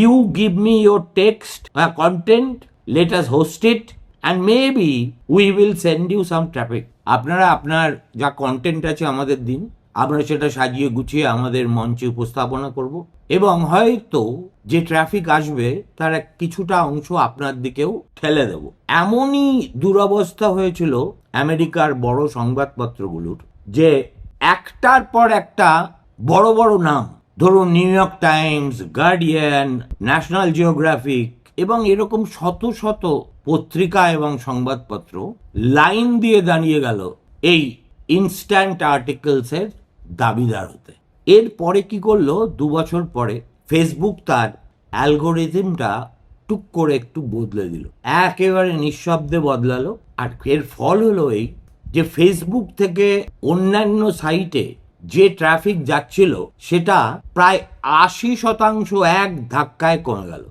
You give me your text content let us host it and maybe we will send you some traffic আপনারা আপনার যা content আছে আমাদের দিন, আমরা সেটা সাজিয়ে গুছিয়ে আমাদের মঞ্চে উপস্থাপনা করব। এবং হয়তো যে ট্রাফিক আসবে, তার কিছুটা অংশ আপনার দিকেও ঠেলে দেব। এমনই দুরবস্থা হয়েছিল আমেরিকার বড় সংবাদপত্রগুলোর, যে একটার পর একটা বড় বড় নাম ধরুন New York Times, Guardian, National Geographic এবং এরকম শত শত পত্রিকা এবং সংবাদপত্র লাইন দিয়ে দাঁড়িয়ে গেল এই ইনস্ট্যান্ট আর্টিকেলসের দাবিদার হতে। এরপরে কি করল? দু বছর পরে ফেসবুক তার অ্যালগোরিদমটা টুক করে একটু বদলে দিল। একেবারে নিঃশব্দে বদলালো। আর এর ফল হলো এই যে ফেসবুক থেকে অন্যান্য সাইটে যে ট্রাফিক যাচ্ছিল সেটা প্রায় আশি শতাংশ এক ধাক্কায় কমে গেল।